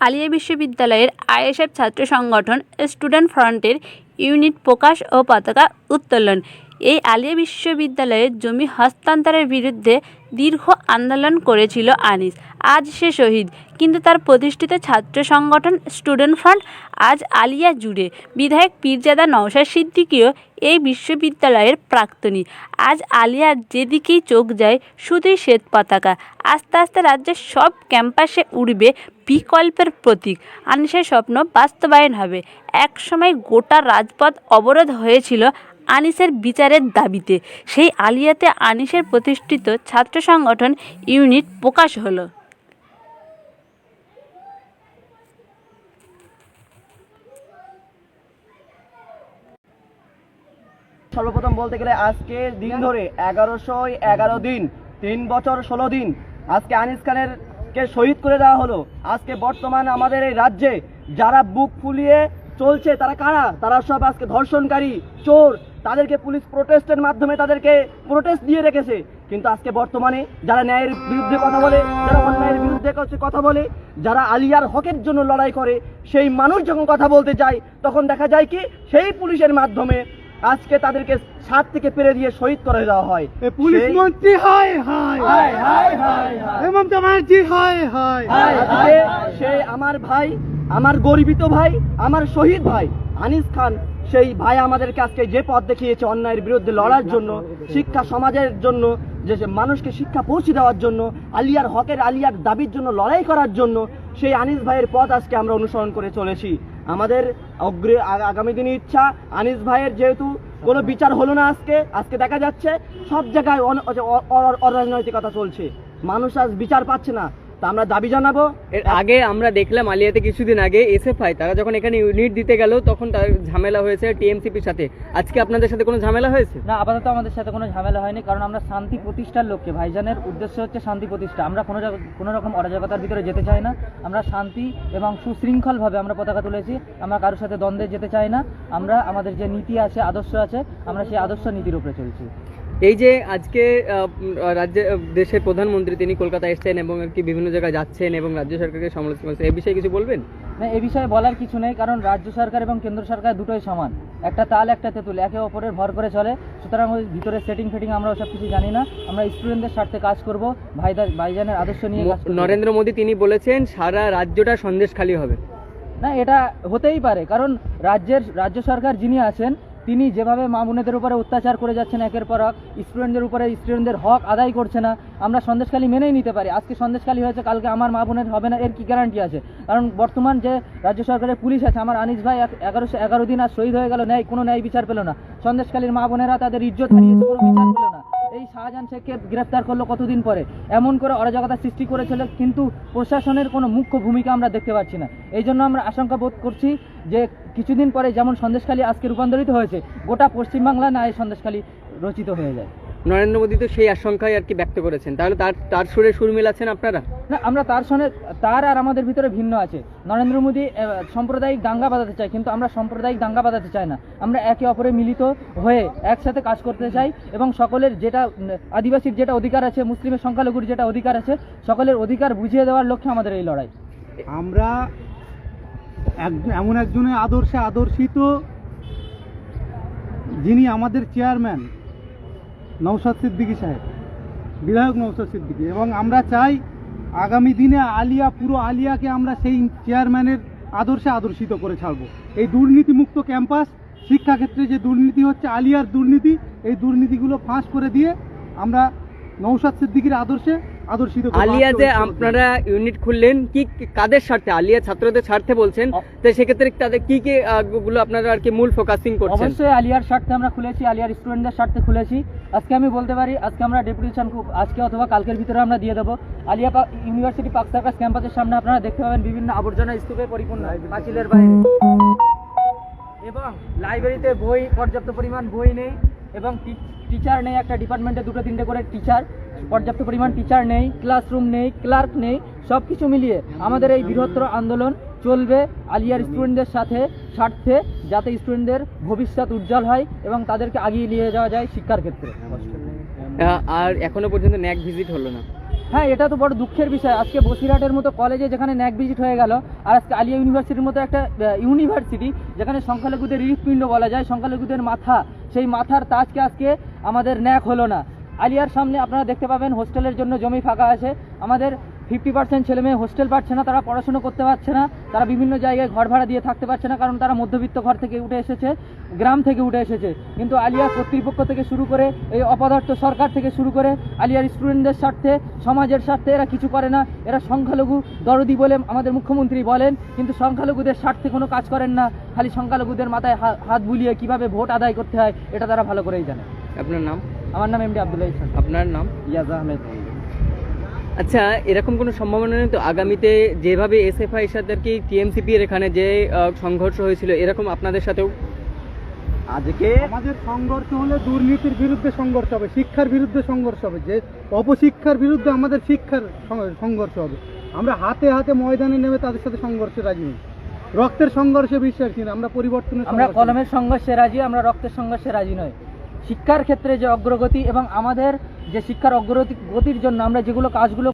আলিয়া বিশ্ববিদ্যালয়ের আইএসএফ ছাত্র সংগঠন স্টুডেন্ট ফ্রন্টের ইউনিট প্রকাশ ও পতাকা উত্তোলন। এই আলিয়া বিশ্ববিদ্যালয়ের জমি হস্তান্তরের বিরুদ্ধে দীর্ঘ আন্দোলন করেছিল আনিস। আজ সে শহীদ। কিন্তু তার প্রতিষ্ঠিত ছাত্র সংগঠন স্টুডেন্ট ফ্রন্ট আজ আলিয়া জুড়ে। বিধায়ক পীরজাদা নওশাদ সিদ্দিকীও এই বিশ্ববিদ্যালয়ের প্রাক্তনী। আজ আলিয়ার যেদিকেই চোখ যায়, শুধুই শ্বেত পতাকা। আস্তে আস্তে রাজ্যের সব ক্যাম্পাসে উড়বে বিকল্পের প্রতীক। আনিসের স্বপ্ন বাস্তবায়ন হবে। একসময় গোটা রাজপথ অবরোধ হয়েছিল আনিসের বিচারের দাবিতে। সেই আলিয়াতে আনিসের প্রতিষ্ঠিত ছাত্র সংগঠন ইউনিট প্রকাশ হলো। সর্বপ্রথম বলতে গেলে আজকে দিন ধরে এগারোশো এগারো দিন, তিন বছর ষোলো দিন আজকে আনিস খানের কে শহীদ করে দেওয়া হলো। আজকে বর্তমান আমাদের এই রাজ্যে যারা বুক ফুলিয়ে চলছে তারা কারা? তারা সব আজকে ধর্ষণকারী, চোর তাদেরকে পুলিশ প্রোটেস্টের মাধ্যমে তাদেরকে প্রোটেস্ট দিয়ে রেখেছে। কিন্তু আজকে বর্তমানে যারা ন্যায়ের বিরুদ্ধে কথা বলে যারা অন্যায়ের বিরুদ্ধে কথা বলে যারা আলিয়ার হকের জন্য লড়াই করে সেই মানুষ যখন কথা বলতে যায় তখন দেখা যায় কি সেই পুলিশের মাধ্যমে আজকে তাদেরকে সাত থেকে পেরে দিয়ে শহীদ করে দেওয়া হয়। পুলিশ মন্ত্রী হয় হয় হায়, হায়, হায়, হায়। মমতা ব্যানার্জি হয় হয় সে আমার ভাই আমার গরিবিত ভাই আমার শহীদ ভাই আনিস খান সেই ভাই আমাদেরকে আজকে যে পথ দেখিয়েছে অন্যায়ের বিরুদ্ধে লড়ার জন্য, শিক্ষা সমাজের জন্য, যে মানুষকে শিক্ষা পৌঁছে দেওয়ার জন্য, আলিয়ার হকের আলিয়ার দাবির জন্য লড়াই করার জন্য, সেই আনিস ভাইয়ের পথ আজকে আমরা অনুসরণ করে চলেছি। আমাদের অগ্রে আগামী দিনে ইচ্ছা, আনিস ভাইয়ের যেহেতু কোনো বিচার হলো না আজকে আজকে দেখা যাচ্ছে সব জায়গায় অরাজনৈতিকতা চলছে। মানুষ আজ বিচার পাচ্ছে না। তা আমরা দাবি জানাব। এর আগে আমরা দেখলাম আলিয়াতে কিছুদিন আগে এসএফআই তারা যখন এখানে ইউনিট দিতে গেল তখন তার ঝামেলা হয়েছে টিএমসিপির সাথে। আজকে আপনাদের সাথে কোনো ঝামেলা হয়েছে? না আপাতত আমাদের সাথে কোনো ঝামেলা হয়নি কারণ আমরা শান্তি প্রতিষ্ঠার লক্ষ্যে ভাইজানের উদ্দেশ্য হচ্ছে শান্তি প্রতিষ্ঠা। আমরা কোনো কোনো রকম অরাজকতার ভিতরে যেতে চাই না। আমরা শান্তি এবং সুশৃঙ্খলভাবে আমরা পতাকা তুলেছি। আমরা কারোর সাথে দ্বন্দ্বে যেতে চাই না। আমরা আমাদের যে নীতি আছে আদর্শ আছে আমরা সেই আদর্শ নীতির উপরে চলছি। এই যে আজকে রাজ্যে দেশের প্রধানমন্ত্রী তিনি কলকাতা এসছেন এবং আর কি বিভিন্ন জায়গায় যাচ্ছেন এবং রাজ্য সরকারকে সমালোচনা করছেন এই বিষয়ে কিছু বলবেন? না এ বিষয়ে বলার কিছু নেই কারণ রাজ্য সরকার এবং কেন্দ্র সরকার দুটোই সমান। একটা তাল একটা তেঁতুল একে অপরের ভর করে চলে। সুতরাং ওই ভিতরে সেটিং ফেটিং আমরা সব কিছু জানি না। আমরা স্টুডেন্টদের স্বার্থে কাজ করব ভাইদার ভাইজানের আদর্শ নিয়ে নরেন্দ্র মোদী তিনি বলেছেন সারা রাজ্যটা সন্দেশখালী হবে। না এটা হতেই পারে কারণ রাজ্যের রাজ্য সরকার যিনি আছেন তিনি যেভাবে মামুনেদের উপরে অত্যাচার করে যাচ্ছেন একের পর এক, স্টুডেন্টদের উপরে স্টুডেন্টদের হক আদায় করছে না, আমরা সন্দেশখালি মেনেই নিতে পারি। আজকে সন্দেশখালী হয়েছে, কালকে আমার মা বোনের হবে না, এর কি গ্যারান্টি আছে? কারণ বর্তমান যে রাজ্য সরকারের পুলিশ আছে, আমার আনিস ভাই এগারোশো এগারো দিন আর শহীদ হয়ে গেল, ন্যায় কোনো ন্যায় বিচার পেল না। সন্দেশখালীর মা বোনেরা তাদের ইজ্জত হারিয়েছে, কোনো বিচার পেল না। এই শাহজাহান শেখকে গ্রেফতার করল কতদিন পরে? এমন করে অরাজকতা সৃষ্টি করেছিল, কিন্তু প্রশাসনের কোনো মুখ্য ভূমিকা আমরা দেখতে পাচ্ছি না। এই জন্য আমরা আশঙ্কা বোধ করছি যে কিছুদিন পরে যেমন সন্দেশখালী আজকে রূপান্তরিত হয়েছে, গোটা পশ্চিমবাংলা না এই সন্দেশখালী রচিত হয়ে যায়। নরেন্দ্র মোদী তো সেই আশঙ্কাই আর কি ব্যক্ত করেছেন। তাহলে তার তার সুরে সুর মিলাচ্ছেন আপনারা? না আমরা তার সঙ্গে তার আর আমাদের ভিতরে ভিন্ন আছে। নরেন্দ্র মোদী সাম্প্রদায়িক দাঙ্গা বাঁধাতে চায় কিন্তু আমরা সাম্প্রদায়িক দাঙ্গা বাঁধাতে চাই না। আমরা একে অপরে মিলিত হয়ে একসাথে কাজ করতে চাই এবং সকলের যেটা আদিবাসীর যেটা অধিকার আছে মুসলিমের সংখ্যালঘুর যেটা অধিকার আছে সকলের অধিকার বুঝিয়ে দেওয়ার লক্ষ্যে আমাদের এই লড়াই। আমরা এমন একজনের আদর্শে আদর্শিত যিনি আমাদের চেয়ারম্যান নৌসাদ সিদ্দিকী সাহেব, বিধায়ক নৌসাদ সিদ্দিকী। এবং আমরা চাই আগামী দিনে আলিয়া, পুরো আলিয়াকে আমরা সেই চেয়ারম্যানের আদর্শে আদর্শিত করে ছাড়বো। এই দুর্নীতিমুক্ত ক্যাম্পাস, শিক্ষাক্ষেত্রে যে দুর্নীতি হচ্ছে, আলিয়ার দুর্নীতি, এই দুর্নীতিগুলো ফাঁস করে দিয়ে আমরা নৌসাদ সিদ্দিকির আদর্শে আদর্শিত করব। আলিয়া আপনারা ইউনিট খুললেন কি কাদের স্বার্থে? আলিয়া ছাত্রদের স্বার্থে বলছেন তো সেক্ষেত্রে তাদের কি কি গুলো আপনারা আর কি মূল ফোকাসিং করছেন? অবশ্যই আলিয়ার স্বার্থে আমরা খুলেছি আলিয়ার স্টুডেন্টদের স্বার্থে খুলেছি। আজকে আমি বলতে পারি আজকে আমরা ডেপুটেশন খুব আজকে অথবা কালকের ভিতরে আমরা দিয়ে দেবো। আলিয়া ইউনিভার্সিটি পার্ক সার্কাস ক্যাম্পাসের সামনে আপনারা দেখতে পাবেন বিভিন্ন আবর্জনা স্তূপে পরিপূর্ণ পাঁচিলের বাইরে। এবং লাইব্রেরিতে বই পর্যাপ্ত পরিমাণ বই নেই এবং টিচার নেই একটা ডিপার্টমেন্টে দুটো তিনটে করে টিচার পর্যাপ্ত পরিমাণ টিচার নেই ক্লাসরুম নেই ক্লার্ক নেই সব কিছু মিলিয়ে আমাদের এই বৃহত্তর আন্দোলন চলবে আলিয়ার স্টুডেন্টদের সাথে স্বার্থে যাতে স্টুডেন্টদের ভবিষ্যৎ উজ্জ্বল হয় এবং তাদেরকে আগিয়ে নিয়ে যাওয়া যায় শিক্ষার ক্ষেত্রে। আর এখনও পর্যন্ত ন্যাক ভিজিট হলো না। হ্যাঁ এটা তো বড় দুঃখের বিষয়। আজকে বসিরহাটের মতো কলেজে যেখানে ন্যাক ভিজিট হয়ে গেল আর আজকে আলিয়া ইউনিভার্সিটির মতো একটা ইউনিভার্সিটি যেখানে সংখ্যালঘুদের হৃৎপিণ্ড বলা যায় সংখ্যালঘুদের মাথা সেই মাথার তাজকে আজকে আমাদের ন্যাক হলো না। আলিয়ার সামনে আপনারা দেখতে পাবেন, হোস্টেলের জন্য জমি ফাঁকা আছে। আমাদের ফিফটি পার্সেন্ট ছেলে মেয়ে হোস্টেল পাচ্ছে না, তারা পড়াশুনো করতে পারছে না, তারা বিভিন্ন জায়গায় ঘর ভাড়া দিয়ে থাকতে পারছে না, কারণ তারা মধ্যবিত্ত ঘর থেকে উঠে এসেছে, গ্রাম থেকে উঠে এসেছে। কিন্তু আলিয়া কর্তৃপক্ষ থেকে শুরু করে এই অপদার্থ সরকার থেকে শুরু করে আলিয়ার স্টুডেন্টদের স্বার্থে, সমাজের স্বার্থে এরা কিছু করে না, এরা সংখ্যালঘু দরদি বলে আমাদের মুখ্যমন্ত্রী বলেন, কিন্তু সংখ্যালঘুদের স্বার্থে কোনো কাজ করেন না, খালি সংখ্যালঘুদের মাথায় হাত বুলিয়ে কীভাবে ভোট আদায় করতে হয়, এটা তারা ভালো করেই জানে। আপনার নাম? আমার নাম এমডি আব্দুল্লাহ ইসলাম। আপনার নাম? ইয়াজ আহমেদ। আচ্ছা এরকম কোনো সম্ভাবনা নেই তো? আগামীতে যেভাবে এসএফআই সাথে আর কি টিএমসিপি এর এখানে যে সংঘর্ষ হয়েছিল এরকম আপনাদের সাথেও? আজকে আমাদের সংঘর্ষ হলে দুর্নীতির বিরুদ্ধে সংঘর্ষ হবে শিক্ষার বিরুদ্ধে সংঘর্ষ হবে যে অপশিক্ষার বিরুদ্ধে আমাদের শিক্ষার সংঘর্ষ হবে। আমরা হাতে হাতে ময়দানে নেমে তাদের সাথে সংঘর্ষে রাজি নই রক্তের সংঘর্ষে বিশ্বাসী না আমরা পরিবর্তনের আমরা সংঘর্ষে- কলমের সংঘর্ষে রাজি আমরা রক্তের সংঘর্ষে রাজি নই। শিক্ষার ক্ষেত্রে যে অগ্রগতি এবং আমাদের যে শিক্ষার অগ্রগতি গতির জন্য আমরা যেগুলো কাজগুলো